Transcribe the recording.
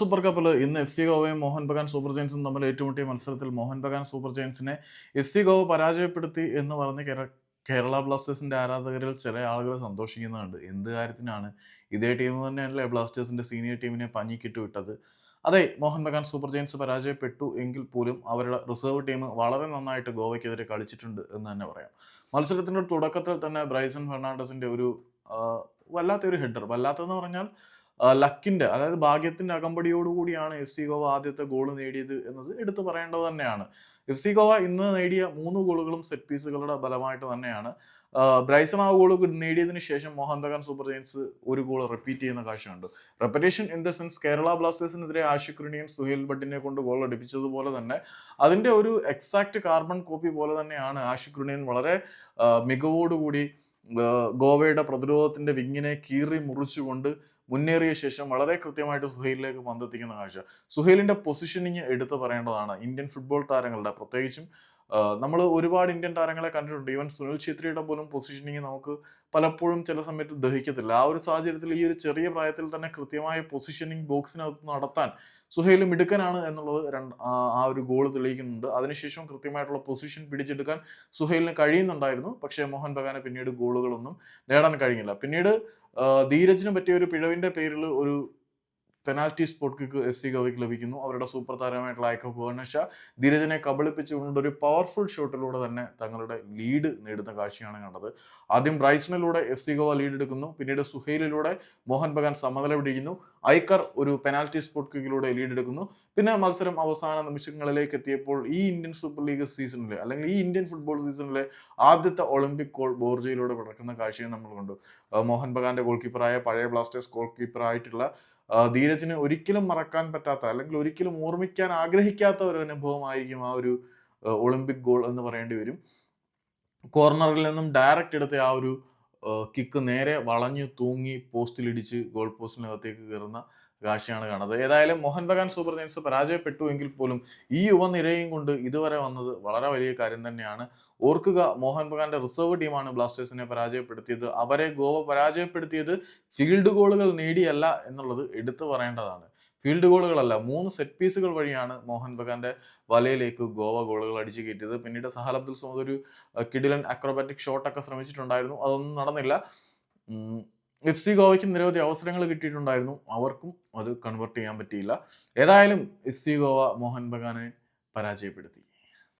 Super കപ്പിൽ ഇന്ന് F C ഗോവയും മോഹൻ ബഗാൻ സൂപ്പർ ജയൻസും തമ്മിൽ ഏറ്റുമുട്ടിയ മത്സരത്തിൽ മോഹൻ ബഗാൻ സൂപ്പർ ജയൻസിനെ എഫ് സി ഗോവ പരാജയപ്പെടുത്തി എന്ന് പറഞ്ഞ് കേരള ബ്ലാസ്റ്റേഴ്സിന്റെ ആരാധകരിൽ ചില ആളുകൾ സന്തോഷിക്കുന്നുണ്ട്. എന്ത് കാര്യത്തിനാണ് ഇതേ ടീം തന്നെയല്ലേ ബ്ലാസ്റ്റേഴ്സിന്റെ സീനിയർ ടീമിനെ പഞ്ഞിക്കിട്ട് വിട്ടത് അതെ മോഹൻ ബഗാൻ സൂപ്പർ ജയൻസ് പരാജയപ്പെട്ടു എങ്കിൽ പോലും അവരുടെ റിസർവ് ടീം വളരെ നന്നായിട്ട് ഗോവയ്ക്കെതിരെ കളിച്ചിട്ടുണ്ട് എന്ന് തന്നെ പറയാം. മത്സരത്തിന്റെ തുടക്കത്തിൽ തന്നെ ബ്രൈസൺ ഫെർണാണ്ടസിന്റെ ഒരു വല്ലാത്തൊരു ഹെഡർ വല്ലാത്തതെന്ന് പറഞ്ഞാൽ ലക്കിന്റെ അതായത് ഭാഗ്യത്തിന്റെ അകമ്പടിയോടുകൂടിയാണ് എഫ് സി ഗോവ ആദ്യത്തെ ഗോൾ നേടിയത് എന്നത് എടുത്തു പറയേണ്ടത് തന്നെയാണ്. എഫ് സി ഗോവ ഇന്ന് നേടിയ മൂന്ന് ഗോളുകളും സെറ്റ് പീസുകളുടെ ബലമായിട്ട് തന്നെയാണ്. ബ്രൈസൺ ഗോൾ നേടിയതിന് ശേഷം മോഹൻ ബഗാൻ സൂപ്പർ ജയൻസ് ഒരു ഗോൾ റിപ്പീറ്റ് ചെയ്യുന്ന കാഴ്ചയുണ്ട്. Repetition in the sense Kerala ബ്ലാസ്റ്റേഴ്സിനെതിരെ Ashiq Suhail ഭട്ടിനെ കൊണ്ട് ഗോൾ അടിപ്പിച്ചതുപോലെ തന്നെ അതിന്റെ ഒരു എക്സാക്ട് കാർബൺ കോപ്പി പോലെ തന്നെയാണ് ആഷിഖ് വളരെ മികവോടുകൂടി ഗോവയുടെ പ്രതിരോധത്തിന്റെ വിങ്ങിനെ കീറി മുറിച്ചുകൊണ്ട് മുന്നേറിയ ശേഷം വളരെ കൃത്യമായിട്ട് സുഹൈലിലേക്ക് പന്തെത്തിക്കുന്ന കാഴ്ച. സുഹൈലിന്റെ പൊസിഷനിങ് എടുത്തു പറയേണ്ടതാണ്. ഇന്ത്യൻ ഫുട്ബോൾ താരങ്ങളുടെ പ്രത്യേകിച്ചും നമ്മൾ ഒരുപാട് ഇന്ത്യൻ താരങ്ങളെ കണ്ടിട്ടുണ്ട്. ഈവൻ സുനിൽ ഛേത്രിയുടെ പോലും പൊസിഷനിങ് നമുക്ക് പലപ്പോഴും ചില സമയത്ത് ദഹിക്കത്തില്ല. ആ ഒരു സാഹചര്യത്തിൽ ഈ ഒരു ചെറിയ പ്രായത്തിൽ തന്നെ കൃത്യമായ പൊസിഷനിങ് ബോക്സിനകത്ത് നടത്താൻ സുഹൈൽ മിടുക്കനാണ് എന്നുള്ളത് രണ്ട് ആ- ഒരു ഗോൾ തെളിയിക്കുന്നുണ്ട്. അതിനുശേഷം കൃത്യമായിട്ടുള്ള പൊസിഷൻ പിടിച്ചെടുക്കാൻ സുഹൈലിന് കഴിയുന്നുണ്ടായിരുന്നു. പക്ഷേ മോഹൻ ബഗാന് പിന്നീട് ഗോളുകളൊന്നും നേടാൻ കഴിഞ്ഞില്ല. പിന്നീട് ധീരജിന് പറ്റിയ ഒരു പിഴവിന്റെ പേരിൽ ഒരു penalty spot kick S C ഗോവയ്ക്ക് ലഭിക്കുന്നു. അവരുടെ സൂപ്പർ താരമായിട്ടുള്ള ഐക്കോ ഭുവനേഷ ധീരജിനെ കബളിപ്പിച്ചുകൊണ്ട് ഒരു പവർഫുൾ ഷോട്ടിലൂടെ തന്നെ തങ്ങളുടെ ലീഡ് നേടുന്ന കാഴ്ചയാണ് കണ്ടത്. ആദ്യം ബ്രൈസണിലൂടെ എഫ് സി ഗോവ ലീഡ് എടുക്കുന്നു. പിന്നീട് സുഹൈലിലൂടെ മോഹൻ ബഗാൻ സമനില പിടിക്കുന്നു. ഐക്കർ ഒരു പെനാൽറ്റി സ്പോട്ട് കിക്കിലൂടെ ലീഡ് എടുക്കുന്നു. പിന്നെ മത്സരം അവസാന നിമിഷങ്ങളിലേക്ക് എത്തിയപ്പോൾ ഈ ഇന്ത്യൻ സൂപ്പർ ലീഗ് സീസണിലെ അല്ലെങ്കിൽ ഈ ഇന്ത്യൻ ഫുട്ബോൾ സീസണിലെ ആദ്യത്തെ ഒളിമ്പിക് ഗോൾ ബോർജയിലൂടെ പിടക്കുന്ന കാഴ്ചയും നമ്മൾ കണ്ടു. മോഹൻ ബഗാന്റെ ഗോൾ കീപ്പറായ പഴയ ബ്ലാസ്റ്റേഴ്സ് ഗോൾ കീപ്പറായിട്ടുള്ള ധീരജിന് ഒരിക്കലും മറക്കാൻ പറ്റാത്ത അല്ലെങ്കിൽ ഒരിക്കലും ഓർമ്മിക്കാൻ ആഗ്രഹിക്കാത്ത ഒരു അനുഭവമായിരിക്കും ആ ഒരു ഒളിമ്പിക് ഗോൾ എന്ന് പറയേണ്ടി വരും. കോർണറിൽ നിന്നും ഡയറക്റ്റ് എടുത്ത ആ ഒരു കിക്ക് നേരെ വളഞ്ഞു തൂങ്ങി പോസ്റ്റിലിടിച്ച് ഗോൾ പോസ്റ്റിനകത്തേക്ക് കയറുന്ന കാഴ്ചയാണ് കാണുന്നത്. ഏതായാലും മോഹൻ ബഗാൻ സൂപ്പർ ജയൻസ് പരാജയപ്പെട്ടു എങ്കിൽ പോലും ഈ യുവനിരയും കൊണ്ട് ഇതുവരെ വന്നത് വളരെ വലിയ കാര്യം തന്നെയാണ്. ഓർക്കുക മോഹൻ ബഗാന്റെ റിസർവ് ടീമാണ് ബ്ലാസ്റ്റേഴ്സിനെ പരാജയപ്പെടുത്തിയത്. അവരെ ഗോവ പരാജയപ്പെടുത്തിയത് ഫീൽഡ് ഗോളുകൾ നേടിയല്ല എന്നുള്ളത് എടുത്തു പറയേണ്ടതാണ്. ഫീൽഡ് ഗോളുകളല്ല മൂന്ന് സെറ്റ് പീസുകൾ വഴിയാണ് മോഹൻ ബഗാന്റെ വലയിലേക്ക് ഗോവ ഗോളുകൾ അടിച്ചു കയറ്റിയത്. പിന്നീട് സഹൽ അബ്ദുൽ സമദ് ഒരു കിഡിലൻ അക്രോബാറ്റിക് ഷോട്ടൊക്കെ ശ്രമിച്ചിട്ടുണ്ടായിരുന്നു. അതൊന്നും നടന്നില്ല. എഫ് സി ഗോവയ്ക്ക് നിരവധി അവസരങ്ങൾ കിട്ടിയിട്ടുണ്ടായിരുന്നു. അവർക്കും അത് കൺവേർട്ട് ചെയ്യാൻ പറ്റിയില്ല. ഏതായാലും എഫ് സി ഗോവ മോഹൻ ബഗാനെ പരാജയപ്പെടുത്തി.